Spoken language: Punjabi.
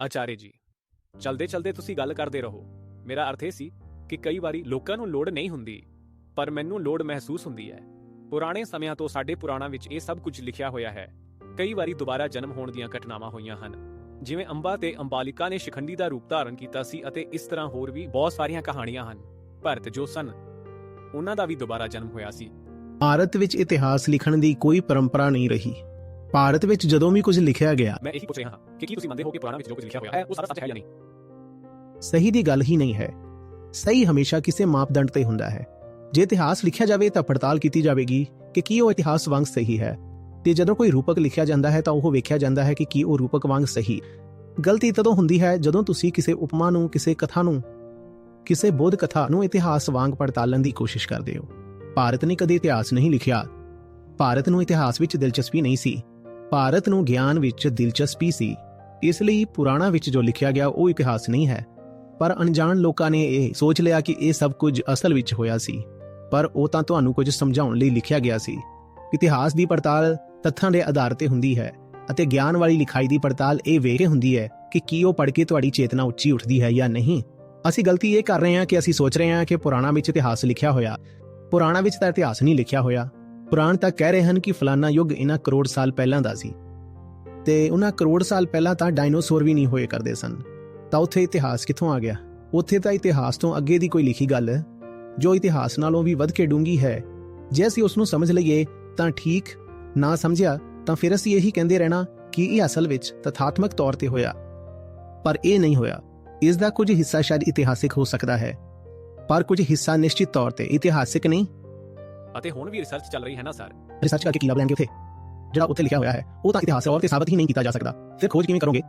ਆਚਾਰੇ ਜੀ, ਚਲਦੇ ਚਲਦੇ ਤੁਸੀਂ ਗੱਲ ਕਰਦੇ ਰਹੋ। ਮੇਰਾ ਅਰਥ ਇਹ ਸੀ ਕਿ ਕਈ ਵਾਰੀ ਲੋਕਾਂ ਨੂੰ ਲੋੜ ਨਹੀਂ ਹੁੰਦੀ, ਪਰ ਮੈਨੂੰ ਲੋੜ ਮਹਿਸੂਸ ਹੁੰਦੀ ਹੈ। ਪੁਰਾਣੇ ਸਮਿਆਂ ਤੋਂ ਸਾਡੇ ਪੁਰਾਣਾਂ ਵਿੱਚ ਇਹ ਸਭ ਕੁਝ ਲਿਖਿਆ ਹੋਇਆ ਹੈ। ਕਈ ਵਾਰੀ ਦੁਬਾਰਾ ਜਨਮ ਹੋਣ ਦੀਆਂ ਘਟਨਾਵਾਂ ਹੋਈਆਂ ਹਨ। ਜਿਵੇਂ ਅੰਬਾ ਤੇ ਅੰਬਾਲਿਕਾ ਨੇ ਸ਼ਿਖੰਡੀ ਦਾ ਰੂਪ ਧਾਰਨ ਕੀਤਾ ਸੀ ਅਤੇ ਇਸ ਤਰ੍ਹਾਂ ਹੋਰ ਵੀ ਬਹੁਤ ਸਾਰੀਆਂ ਕਹਾਣੀਆਂ ਹਨ। ਭਰਤ ਜੋ ਸਨ, ਉਹਨਾਂ ਦਾ ਵੀ ਦੁਬਾਰਾ ਜਨਮ ਹੋਇਆ ਸੀ। ਭਾਰਤ ਵਿੱਚ ਇਤਿਹਾਸ ਲਿਖਣ ਦੀ ਕੋਈ ਪਰੰਪਰਾ ਨਹੀਂ ਰਹੀ। ਭਾਰਤ ਵਿੱਚ ਜਦੋਂ ਵੀ ਕੁਝ ਲਿਖਿਆ ਗਿਆ ਮੈਂ ਇਹੀ ਪੁੱਛ ਰਿਹਾ ਹਾਂ ਕਿ ਕੀ ਤੁਸੀਂ ਮੰਨਦੇ ਹੋ ਕਿ ਪੁਰਾਣਾਂ ਵਿੱਚ ਜੋ ਕੁਝ ਲਿਖਿਆ ਹੋਇਆ ਹੈ ਉਹ ਸਾਰਾ ਸੱਚ ਹੈ ਜਾਂ ਨਹੀਂ? ਸਹੀ ਦੀ ਗੱਲ ਹੀ ਨਹੀਂ ਹੈ। ਸਹੀ ਹਮੇਸ਼ਾ ਕਿਸੇ ਮਾਪਦੰਡ ਤੇ ਹੁੰਦਾ ਹੈ। ਜੇ ਇਤਿਹਾਸ ਲਿਖਿਆ ਜਾਵੇ ਤਾਂ ਪੜਤਾਲ ਕੀਤੀ ਜਾਵੇਗੀ ਕਿ ਕੀ ਉਹ ਇਤਿਹਾਸ ਵਾਂਗ ਸਹੀ ਹੈ। ਤੇ ਜਦੋਂ ਕੋਈ ਰੂਪਕ ਲਿਖਿਆ ਜਾਂਦਾ ਹੈ ਤਾਂ ਉਹ ਵੇਖਿਆ ਜਾਂਦਾ ਹੈ ਕਿ ਕੀ ਉਹ ਰੂਪਕ ਵਾਂਗ ਸਹੀ। ਗਲਤੀ ਤਦੋਂ ਹੁੰਦੀ ਹੈ ਜਦੋਂ ਤੁਸੀਂ ਕਿਸੇ ਉਪਮਾ ਨੂੰ ਕਿਸੇ ਕਥਾ ਨੂੰ ਕਿਸੇ ਬੋਧ ਕਥਾ ਨੂੰ ਇਤਿਹਾਸ ਵਾਂਗ ਪੜਤਾਲਣ ਦੀ ਕੋਸ਼ਿਸ਼ ਕਰਦੇ ਹੋ। ਭਾਰਤ ਨੇ ਕਦੇ ਇਤਿਹਾਸ ਨਹੀਂ ਲਿਖਿਆ। ਭਾਰਤ ਨੂੰ ਇਤਿਹਾਸ ਵਿੱਚ ਦਿਲਚਸਪੀ ਨਹੀਂ ਸੀ। ਭਾਰਤ ਨੂੰ ਗਿਆਨ ਵਿੱਚ ਦਿਲਚਸਪੀ ਸੀ। ਇਸ ਲਈ ਪੁਰਾਣਾ ਵਿੱਚ ਜੋ ਲਿਖਿਆ ਗਿਆ, ਉਹ ਇਤਿਹਾਸ ਨਹੀਂ ਹੈ। ਪਰ ਅਣਜਾਣ ਲੋਕਾਂ ਨੇ ਇਹ ਸੋਚ ਲਿਆ ਕਿ ਇਹ ਸਭ ਕੁਝ ਅਸਲ ਵਿੱਚ ਹੋਇਆ ਸੀ। ਪਰ ਉਹ ਤਾਂ ਤੁਹਾਨੂੰ ਕੁਝ ਸਮਝਾਉਣ ਲਈ ਲਿਖਿਆ ਗਿਆ ਸੀ। ਇਤਿਹਾਸ ਦੀ ਪੜਤਾਲ ਤੱਥਾਂ ਦੇ ਆਧਾਰ ਤੇ ਹੁੰਦੀ ਹੈ ਅਤੇ ਗਿਆਨ ਵਾਲੀ ਲਿਖਾਈ ਦੀ ਪੜਤਾਲ ਇਹ ਵੇਖ ਕੇ ਹੁੰਦੀ ਹੈ ਕਿ ਕੀ ਉਹ ਪੜ੍ਹ ਕੇ ਤੁਹਾਡੀ ਚੇਤਨਾ ਉੱਚੀ ਉੱਠਦੀ ਹੈ ਜਾਂ ਨਹੀਂ। ਅਸੀਂ ਗਲਤੀ ਇਹ ਕਰ ਰਹੇ ਹਾਂ ਕਿ ਅਸੀਂ ਸੋਚ ਰਹੇ ਹਾਂ ਕਿ ਪੁਰਾਣਾ ਵਿੱਚ ਇਤਿਹਾਸ ਲਿਖਿਆ ਹੋਇਆ। ਪੁਰਾਣਾ ਵਿੱਚ ਤਾਂ ਇਤਿਹਾਸ ਨਹੀਂ ਲਿਖਿਆ ਹੋਇਆ। ਪੁਰਾਣ ਤਾਂ ਕਹਿ ਰਹੇ ਹਨ ਕਿ ਫਲਾਨਾ ਯੁੱਗ ਇਹਨਾਂ ਕਰੋੜ ਸਾਲ ਪਹਿਲਾਂ ਦਾ ਸੀ। ਤੇ ਉਹਨਾਂ ਕਰੋੜ ਸਾਲ ਪਹਿਲਾਂ ਤਾਂ ਡਾਇਨੋਸੌਰ ਵੀ ਨਹੀਂ ਹੋਏ ਕਰਦੇ ਸਨ। ਤਾਂ ਉੱਥੇ ਇਤਿਹਾਸ ਕਿੱਥੋਂ ਆ ਗਿਆ? ਉੱਥੇ ਤਾਂ ਇਤਿਹਾਸ ਤੋਂ ਅੱਗੇ ਦੀ ਕੋਈ ਲਿਖੀ ਗੱਲ, ਜੋ ਇਤਿਹਾਸ ਨਾਲੋਂ ਵੀ ਵੱਧ ਕੇ ਡੂੰਗੀ ਹੈ। ਜੇ ਅਸੀਂ ਉਸ ਨੂੰ ਸਮਝ ਲਈਏ, ਤਾਂ ਠੀਕ। ਨਾ ਸਮਝਿਆ, ਤਾਂ ਫਿਰ ਅਸੀਂ ਇਹੀ ਕਹਿੰਦੇ ਰਹਿਣਾ ਕਿ ਇਹ ਅਸਲ ਵਿੱਚ ਤਥਾਤਮਕ ਤੌਰ ਤੇ ਹੋਇਆ। ਪਰ ਇਹ ਨਹੀਂ ਹੋਇਆ। ਇਸ ਦਾ ਕੁਝ ਹਿੱਸਾ ਸ਼ਾਇਦ ਇਤਿਹਾਸਿਕ ਹੋ ਸਕਦਾ ਹੈ। ਪਰ ਕੁਝ ਹਿੱਸਾ ਨਿਸ਼ਚਿਤ ਤੌਰ ਤੇ ਇਤਿਹਾਸਿਕ ਨਹੀਂ। ਅਤੇ ਹੁਣ ਵੀ ਰਿਸਰਚ ਚੱਲ ਰਹੀ ਹੈ ਨਾ ਸਰ ਰਿਸਰਚ ਕਰਕੇ ਕੀ ਲੱਭ ਲੈਣਗੇ ਉੱਥੇ। ਜਿਹੜਾ ਉੱਥੇ ਲਿਖਿਆ ਹੋਇਆ ਹੈ, ਉਹ ਤਾਂ ਇਤਿਹਾਸ ਤੌਰ ਤੇ ਸਾਬਤ ਹੀ ਨਹੀਂ ਕੀਤਾ ਜਾ ਸਕਦਾ। ਫਿਰ ਖੋਜ ਕਿਵੇਂ ਕਰੋਗੇ?